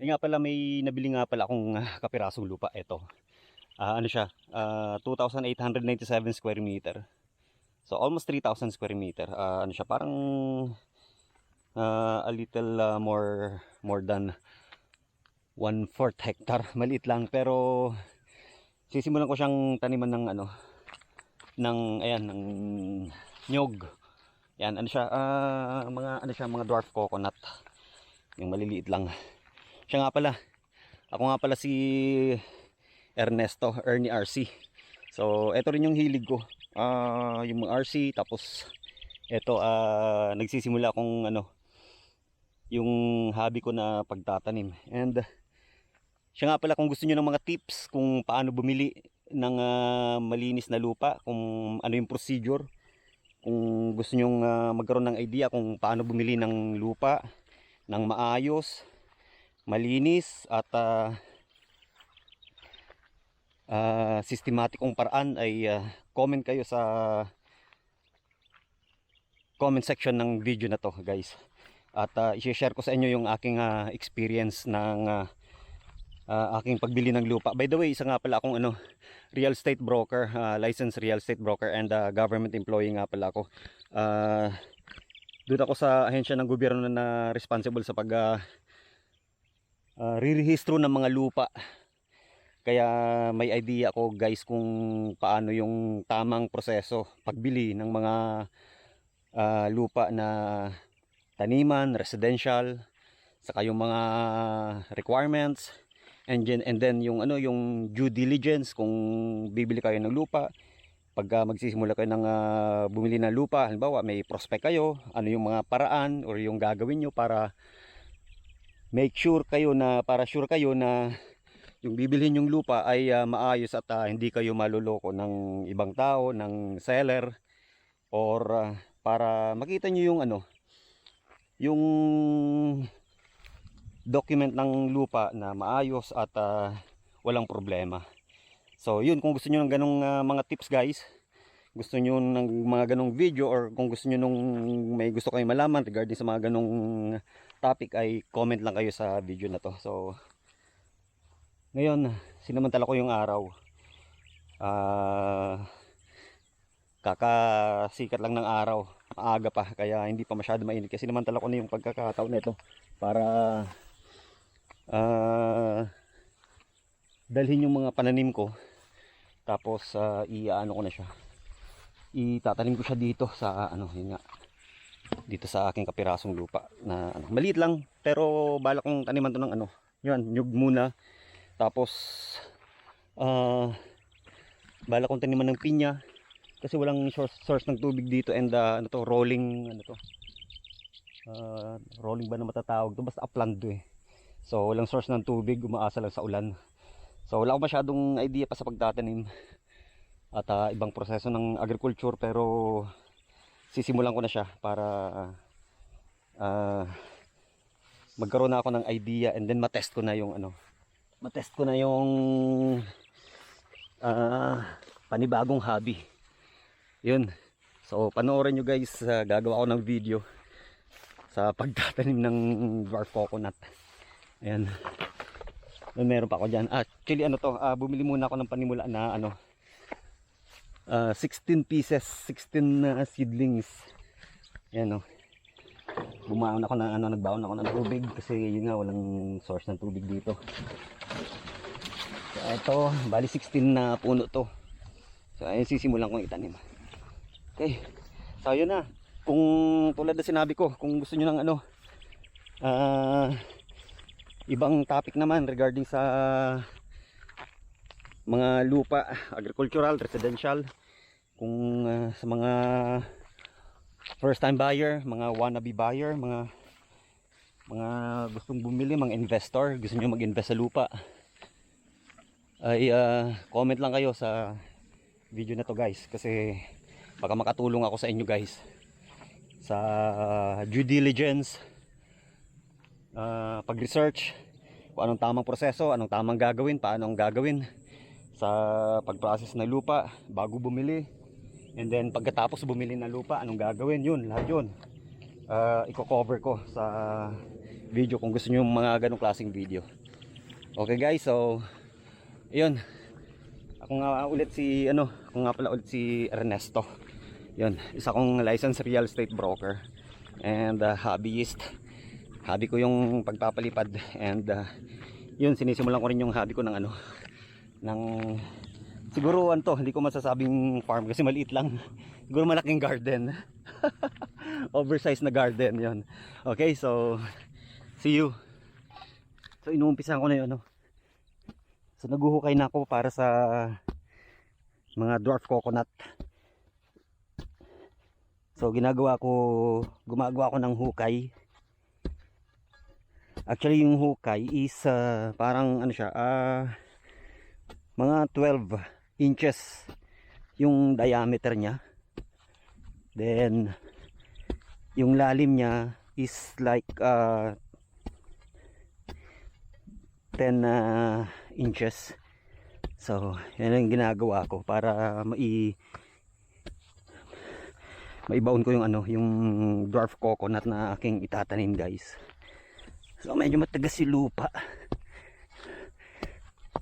Eh nga pala may nabili nga pala akong ah, kapirasong lupa. Ito. Ah, ano siya? Ah, 2,897 square meter. So almost 3,000 square meter. Ah, ano siya? Parang ah, a little ah, more more than 1 4 hectare. Maliit lang pero sisimulan ko siyang taniman ng ano ng ayan ng nyog. Yan ano siya? Ah, mga ano siya mga dwarf coconut. Yung maliliit lang. Siya nga pala. Ako nga pala si Ernesto, Ernie RC. So, ito rin yung hilig ko. Ah, yung RC tapos ito ah nagsisimula akong ano yung hobby ko na pagtatanim. And siya nga pala kung gusto niyo ng mga tips kung paano bumili ng ah, malinis na lupa, kung ano yung procedure, kung gusto niyo magkaroon ng idea kung paano bumili ng lupa ng maayos, malinis at ah ah, systematikong paraan ay ah, comment kayo sa comment section ng video na to guys. At ah, i-share ko sa inyo yung aking ah, experience ng ah, ah, aking pagbili ng lupa. By the way isa nga pala akong ano real estate broker ah, licensed real estate broker and ah, government employee nga pala ako. Ah, doon ako sa ahensya ng gobyerno na responsible sa pag ah, ah, rirehistro ng mga lupa. Kaya may idea ako guys kung paano yung tamang proseso pagbili ng mga ah, lupa na taniman, residential, saka yung mga requirements and then, and then yung ano yung due diligence kung bibili kayo ng lupa pagka magsisimula kayo ng ah, bumili ng lupa, halimbawa may prospect kayo, ano yung mga paraan or yung gagawin nyo para make sure kayo na, para sure kayo na yung bibilhin yung lupa ay ah, maayos at ah, hindi kayo maluloko ng ibang tao, ng seller or ah, para makita nyo yung ano, yung document ng lupa na maayos at ah, walang problema. So yun kung gusto niyo ng ganong ah, mga tips guys, gusto niyo ng mga ganong video or kung gusto niyo nung may gusto kayong malaman regarding sa mga ganong topic ay comment lang kayo sa video na to. So ngayon, sinamantala ko yung araw. Ah kakasikat lang ng araw. Maaga pa kaya hindi pa masyado mainit kasi namantala ko na yung pagkakataon nito para ah dalhin yung mga pananim ko tapos uh, iaano ko na siya itatanim ko siya dito sa ano yun nga dito sa aking kapirasong lupa na ano, maliit lang pero balak kong taniman to ng ano yun nyug muna. Tapos ah balak kong taniman ng pinya kasi walang source, ng tubig dito and ah, ano to rolling ano to Ah, rolling ba na matatawag to? Basta upland eh. So walang source ng tubig umaasa lang sa ulan. So wala akong masyadong idea pa sa pagtatanim at ah, ibang proseso ng agriculture pero sisimulan ko na siya para ah, magkaroon na ako ng idea and then matest ko na yung ano matest ko na yung ah, panibagong hobby. Yun. So panoorin nyo guys ah, gagawa ako ng video sa pagtatanim ng dwarf coconut. Ayan. Meron pa ako dyan. Actually ano to, ah, bumili muna ako ng panimula na ano, ah, 16 pieces, 16 na seedlings. Yan o. Bumaon ako ng ano, nagbaon ako ng tubig kasi yun nga, walang source ng tubig dito. So, ito, bali 16 na puno to. So, ayun, sisimulan kong itanim. Okay. So, yun na. Kung tulad na sinabi ko, kung gusto nyo ng ano, ah, ibang topic naman regarding sa mga lupa agricultural, residential kung ah, sa mga first time buyer, mga wannabe buyer, mga mga gustong bumili, mga investor, gusto niyo mag-invest sa lupa ay ah, comment lang kayo sa video na to guys kasi baka makatulong ako sa inyo guys sa due diligence ah, pag-research kung anong tamang proseso, anong tamang gagawin, paano ang gagawin sa pag-process ng lupa bago bumili. And then pagkatapos bumili ng lupa, anong gagawin? Yun, lahat yun. Uh, i-cover ko sa video kung gusto niyo mga ganong klaseng video. Okay guys, so ayun. Ako nga ulit si ano, ako nga pala ulit si Ernesto. Yun, isa kong licensed real estate broker and uh, hobbyist. Hobby ko yung pagpapalipad and uh, yun sinisimulan ko rin yung hobby ko ng ano ng siguro ano to, hindi ko masasabing farm kasi maliit lang. Siguro malaking garden. Oversized na garden 'yon. Okay, so see you. So inuumpisahan ko na 'yon, no. So naguhukay na ako para sa mga dwarf coconut. So ginagawa ko, gumagawa ako ng hukay. Actually yung hukay is ah, parang ano siya, ah mga 12 inches yung diameter niya. Then yung lalim niya is like uh, 10 uh, inches. So, yan ang ginagawa ko para mai maibaon ko yung ano, yung dwarf coconut na aking itatanim, guys. So, medyo matagas si lupa.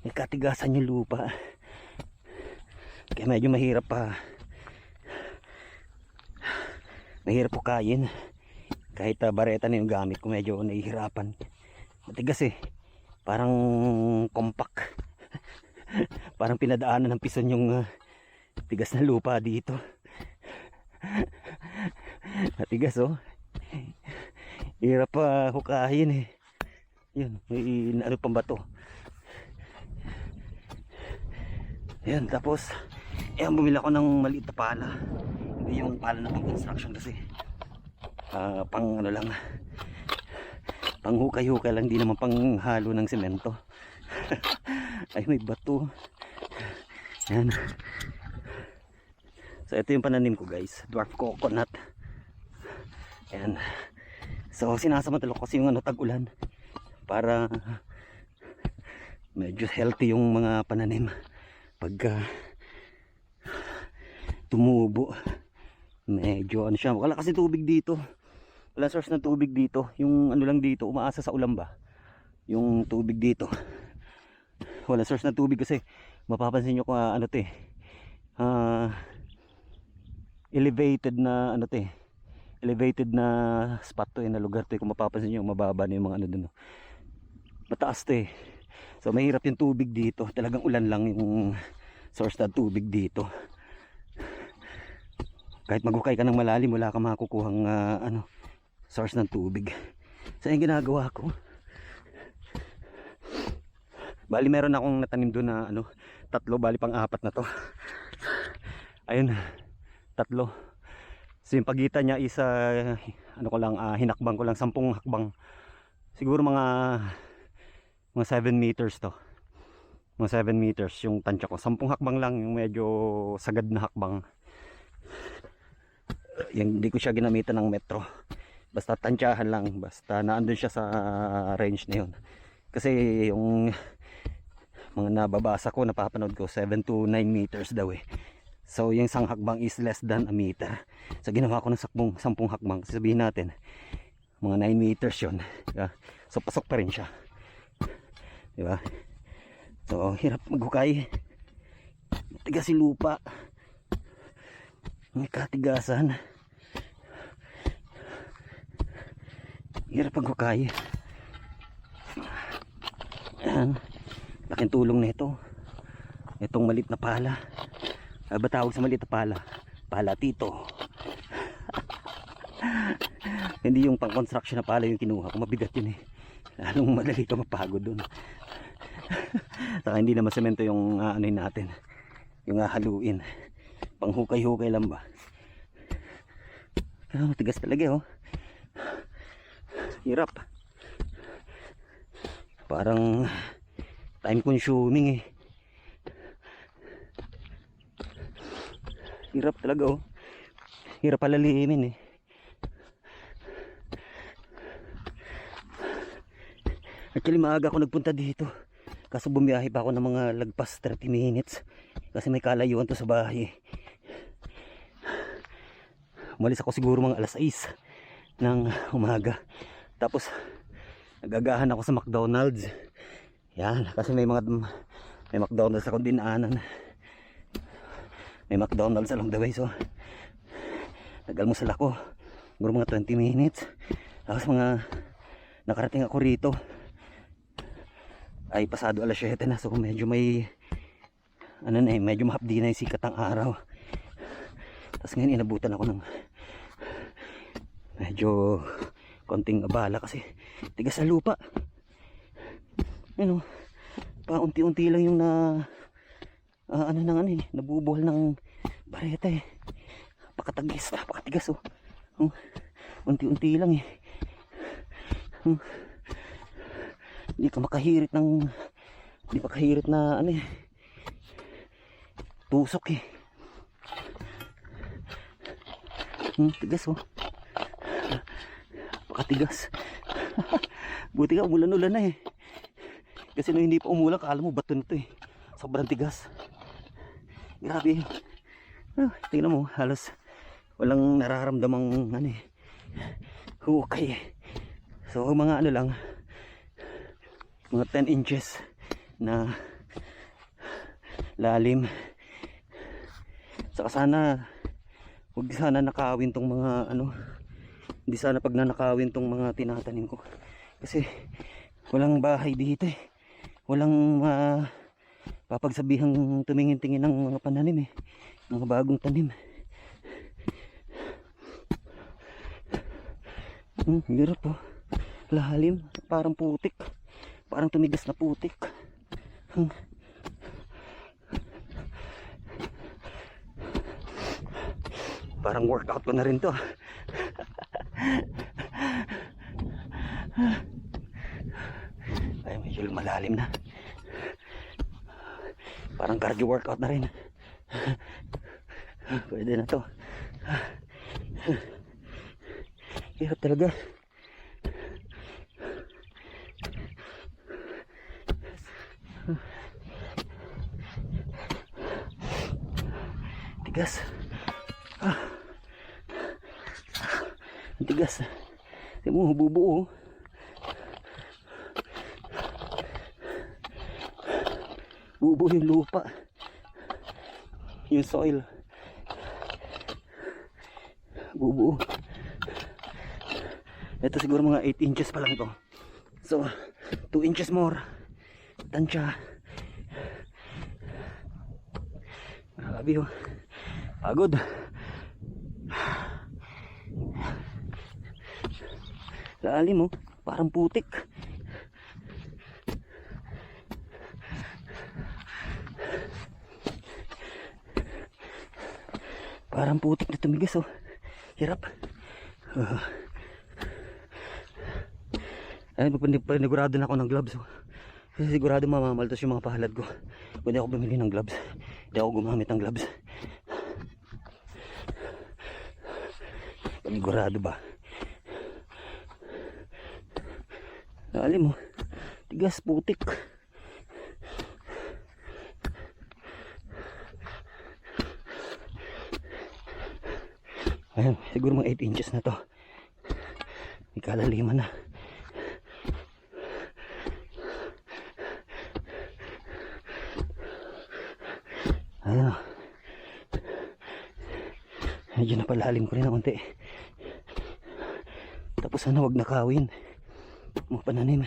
May katigasan yung lupa. Kaya medyo mahirap pa. Mahirap po kain. Kahit uh, bareta na yung gamit ko, medyo nahihirapan. Matigas eh. Parang compact. Parang pinadaanan ng pison yung uh, tigas na lupa dito. Matigas oh. Hirap pa hukahin eh. Yun, may ano pang bato. Yan, tapos, ayan, bumili ako ng maliit na pala. Hindi yung pala na pang construction kasi. ah, pang ano lang, pang hukay-hukay lang, di naman pang halo ng semento. Ay, may bato. Yan. So, ito yung pananim ko guys. Dwarf coconut. Yan. So, sinasamantala ko kasi yung ano, tag-ulan. Para medyo healthy yung mga pananim pagka tumubo medyo ano siya wala kasi tubig dito wala source ng tubig dito yung ano lang dito umaasa sa ulan ba yung tubig dito wala source ng tubig kasi mapapansin nyo kung ah, ano te ah elevated na ano te elevated na spot to eh, na lugar to eh. kung mapapansin nyo mababa na yung mga ano dun no. mataas to eh So mahirap yung tubig dito. Talagang ulan lang yung source ng tubig dito. Kahit maghukay ka ng malalim, wala ka makukuhang ah, ano, source ng tubig. So yung ginagawa ko. Bali meron akong natanim doon na ano, tatlo, bali pang apat na to. Ayun, tatlo. So yung pagitan niya is ah, ano ko lang, ah, hinakbang ko lang, sampung hakbang. Siguro mga mga 7 meters to mga 7 meters yung tansya ko 10 hakbang lang yung medyo sagad na hakbang yung hindi ko siya ginamitan ng metro basta tansyahan lang basta naandun siya sa range na yun kasi yung mga nababasa ko napapanood ko 7 to 9 meters daw eh so yung isang hakbang is less than a meter so ginawa ko ng sakbong, 10 hakbang sabihin natin mga 9 meters yun yeah. so pasok pa rin siya Di ba? So, hirap maghukay. Matigas si lupa. May katigasan. Hirap maghukay. Ayan. Laking tulong na ito. Itong malit na pala. Ano ba tawag sa malit na pala? Pala tito. Hindi yung pang construction na pala yung kinuha ko. Mabigat yun eh. Lalong madali ka mapagod dun. Saka hindi naman semento yung uh, anoin natin. Yung uh, haluin. Panghukay-hukay lang ba. Pero matigas talaga oh. Hirap. Parang time consuming eh. Hirap talaga oh. Hirap palalimin eh. Actually maaga ako nagpunta dito. Kaso bumiyahe pa ako ng mga lagpas 30 minutes. Kasi may kalayuan to sa bahay. Umalis ako siguro mga alas 6 ng umaga. Tapos nagagahan ako sa McDonald's. Yan, kasi may mga may McDonald's akong dinaanan. May McDonald's along the way so nag-almusal ako. Siguro mga 20 minutes. Tapos mga nakarating ako rito ay pasado alas 7 na so medyo may ano na eh, medyo mahapdi na yung sikat ng araw. Tapos ngayon inabutan ako ng medyo konting abala kasi tigas sa lupa. Ano, pa unti-unti lang yung na ah, ano nang ano eh, nabubuhal ng bareta eh. Napakatagis, napakatigas oh. Hmm, Unti-unti lang eh. Hmm. Hindi ka makahirit ng hindi pa kahirit na ano eh. Tusok eh. Hmm, tigas oh. Napakatigas. Buti ka umulan-ulan na eh. Kasi nung hindi pa umulan, kala mo bato nito eh. Sobrang tigas. Grabe. Ah, tingnan mo, halos walang nararamdamang ano eh. Hukay eh. So mga ano lang, mga 10 inches na lalim. Saka sana, huwag sana nakawin tong mga ano, hindi sana pag nanakawin tong mga tinatanim ko. Kasi walang bahay dito eh. Walang uh, papagsabihang tumingin-tingin ng mga pananim eh. Mga bagong tanim. Hmm, hirap po. Lalim, parang putik. Parang tumigas na putik. Hmm. Parang workout ko na rin to. Ay, medyo malalim na. Parang cardio workout na rin. Pwede na to. Hirap talaga. Tigas. Ah. Ang tigas. Mo bubuo. Bubuo yung lupa. Yung soil. Bubuo. Ito siguro mga 8 inches pa lang to. So, 2 inches more. Tansya. Grabe oh. Pagod. Lalim oh. Parang putik. Parang putik na tumigas oh. Hirap. Uh. Ayun, panig- panigurado na ako ng gloves oh. Kasi sigurado mamamaltos yung mga pahalad ko. Di ako bumili ng gloves. Hindi ako gumamit ng gloves. Panigurado ba? Lalim mo. Tigas, putik. Ayun, siguro mga 8 inches na to. May kalaliman na. Ayun. Medyo napalalim ko rin ng konti. Tapos sana wag nakawin. Mga pananim.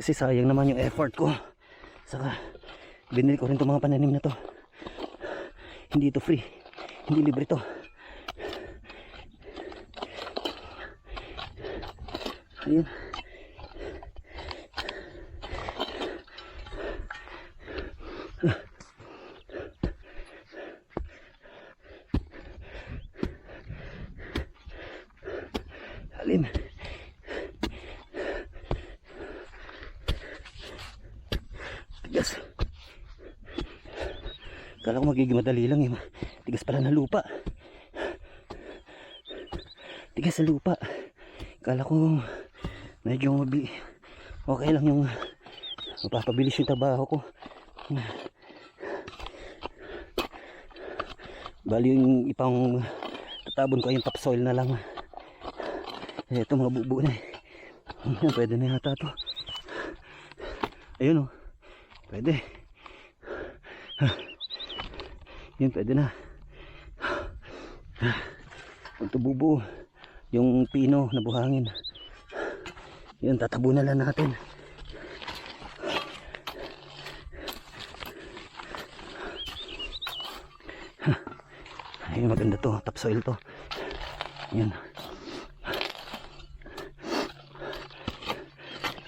Kasi sayang naman yung effort ko. Saka binili ko rin itong mga pananim na to. Hindi ito free. Hindi libre to. Ayun. Lalim. Tigas. Kala ko magiging madali lang eh. Tigas pala na lupa. Tigas sa lupa. Kala ko medyo mabi okay lang yung mapapabilis yung trabaho ko. Bali yung ipang Tatabon ko yung topsoil na lang. Ito mga bubo na eh. Pwede na yata to. Ayun oh. Pwede. Yun, pwede na. Ito bubo. Yung pino na buhangin. Yun, tatabunan lang natin. Ayun, maganda to. Topsoil to. Yan.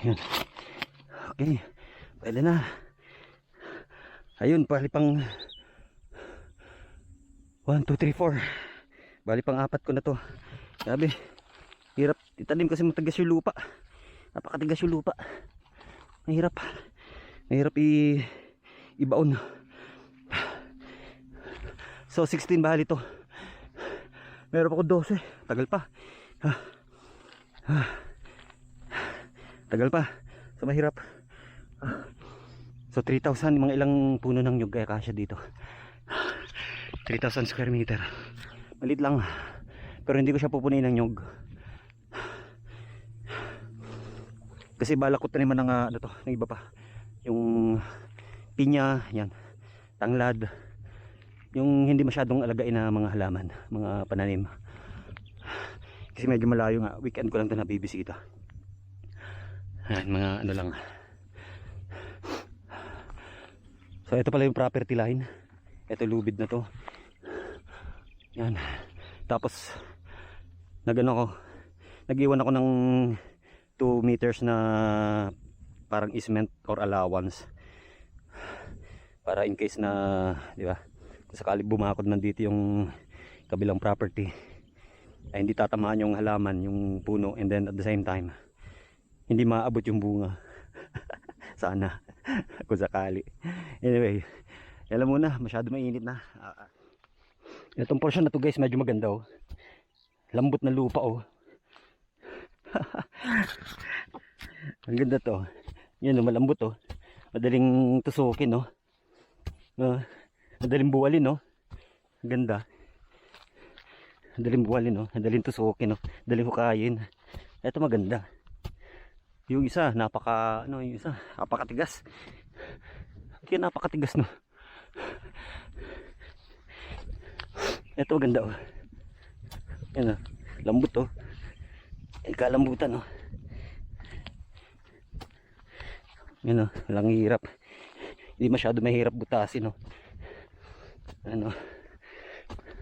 Yan. Okay. Pwede na. Ayun, bali pang 1, 2, 3, 4. Bali pang apat ko na to. Sabi, hirap itanim kasi matagas yung lupa. Napakatigas yung lupa. Mahirap. Mahirap i ibaon. So 16 bahali to. Meron pa ko 12. Tagal pa. Tagal pa. So mahirap. Ah. So 3,000 mga ilang puno ng nyug kaya kasya dito. 3,000 square meter. Malit lang. Pero hindi ko siya pupunin ng nyug. Kasi balak ko taniman ng ah, ano to, ng iba pa. Yung pinya, yan. Tanglad. Yung hindi masyadong alagain na mga halaman, mga pananim. Kasi medyo malayo nga. Weekend ko lang ito nabibisita. Yan, mga ano lang. So ito pala yung property line. Ito lubid na to. Yan. Tapos nagano ko. Nag-iwan ako ng 2 meters na parang easement or allowance. Para in case na, di ba? Sakali bumakod nandito yung kabilang property ay hindi tatamaan yung halaman, yung puno and then at the same time hindi maabot yung bunga. Sana kung sakali. Anyway, alam mo na, masyado mainit na. Ah. Itong portion na to guys, medyo maganda oh. Lambot na lupa oh. Ang ganda to. Yan oh, malambot oh. Madaling tusukin oh. Ah, madaling buwalin oh. Ang ganda. Madaling buwalin oh. Madaling tusukin oh. Madaling hukayin. Ito maganda. Yung isa, napaka, ano, yung isa, napakatigas. Kaya napakatigas, no? Ito, ganda, oh. Yan, oh. Lambot, oh. Ay, kalambutan, oh. Yan, oh. Walang hirap. Hindi masyado mahirap butasin, oh. Ano,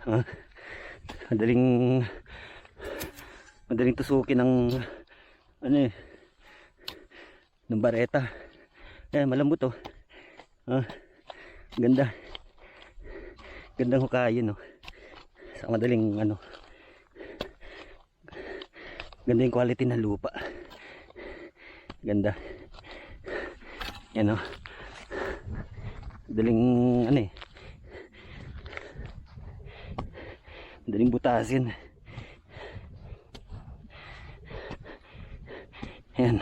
ah, madaling, madaling tusukin ng, ano eh, ng bareta. Ayan, malambot oh. Ah, ganda. Gandang hukayin oh. Sa madaling ano. Ganda yung quality ng lupa. Ganda. Yan oh. Madaling ano eh. Madaling butasin. Yan.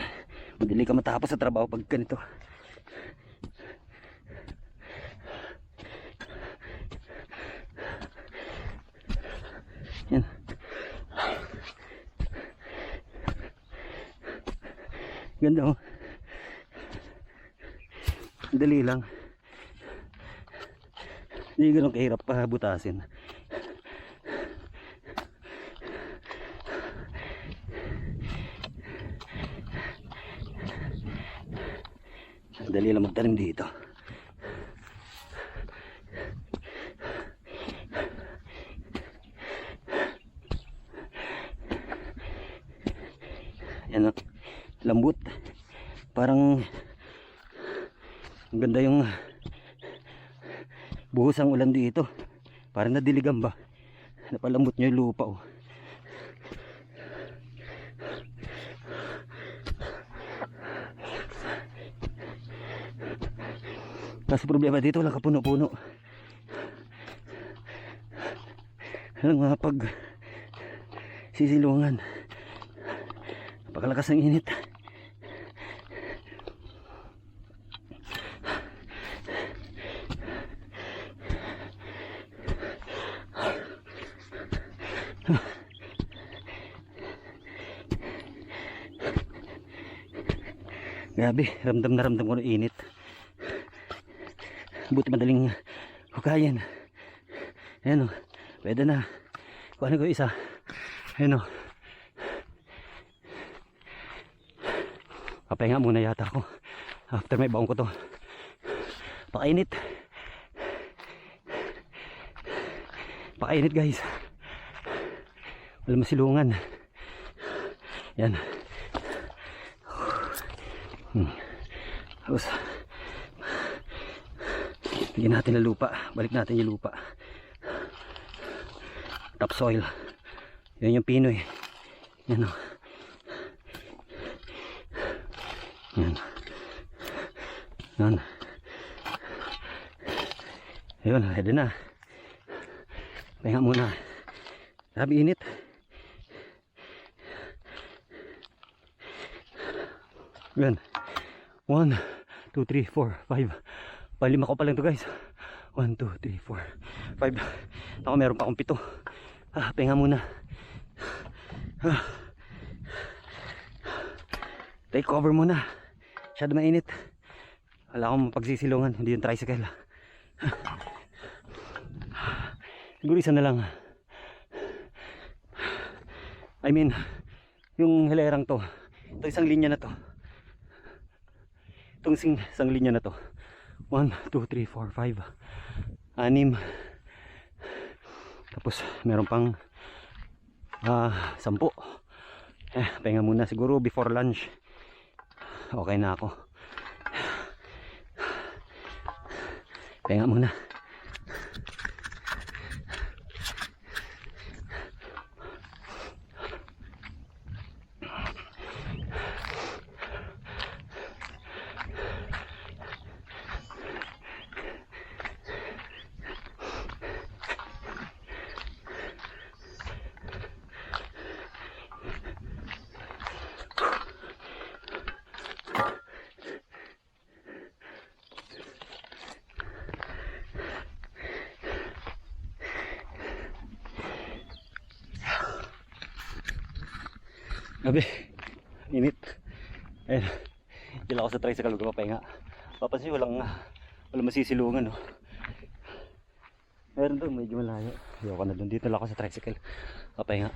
Madali ka matapos sa trabaho pag ganito. Yan. Ganda oh. Dali lang. Hindi ganun kahirap pa butasin. Dali lang magtanim dito. Yan o. Lambot. Parang ang ganda yung buhos ang ulan dito. Parang nadiligan ba? Napalambot niya yung lupa oh. Kaso problema dito wala kapuno-puno. Walang mga pag sisilungan. Napakalakas ng init. Grabe, ramdam na ramdam ko ng init. Buti madaling hukayan. Ayan o, pwede na. Kuhanin ko isa. Ayan o. Papahinga muna yata ako. After may baong ko to. Pakainit. Pakainit guys. Wala masilungan. Yan. Hmm. Tapos, bigyan natin ng lupa. Balik natin yung lupa. Topsoil. Yan yung pinoy. Yan o. Yan. Yan. Ayun, ready na. Pahinga muna. Grabe init. Yan. 1, 2, 3, 4, 5. Palima ko pa lang to guys. 1, 2, 3, 4, 5. Ako meron pa akong pito. Ah, pahinga muna. Ah. Take cover muna. Masyado mainit. Wala akong pagsisilungan. Hindi yung tricycle. Siguro isa na lang. I mean, yung hilerang to. Ito isang linya na to. Itong sing, isang linya na to. 1, 2, 3, 4, 5. Anim. Tapos meron pang ah, sampu. Eh, pahinga muna siguro before lunch. Okay na ako. Pahinga muna. Gabi. Init. Ayun. Dila ako sa tricycle ko papahinga. Papansin walang walang masisilungan no. Meron doon medyo malayo. Ayoko na doon. Dito lang ako sa tricycle. Papahinga.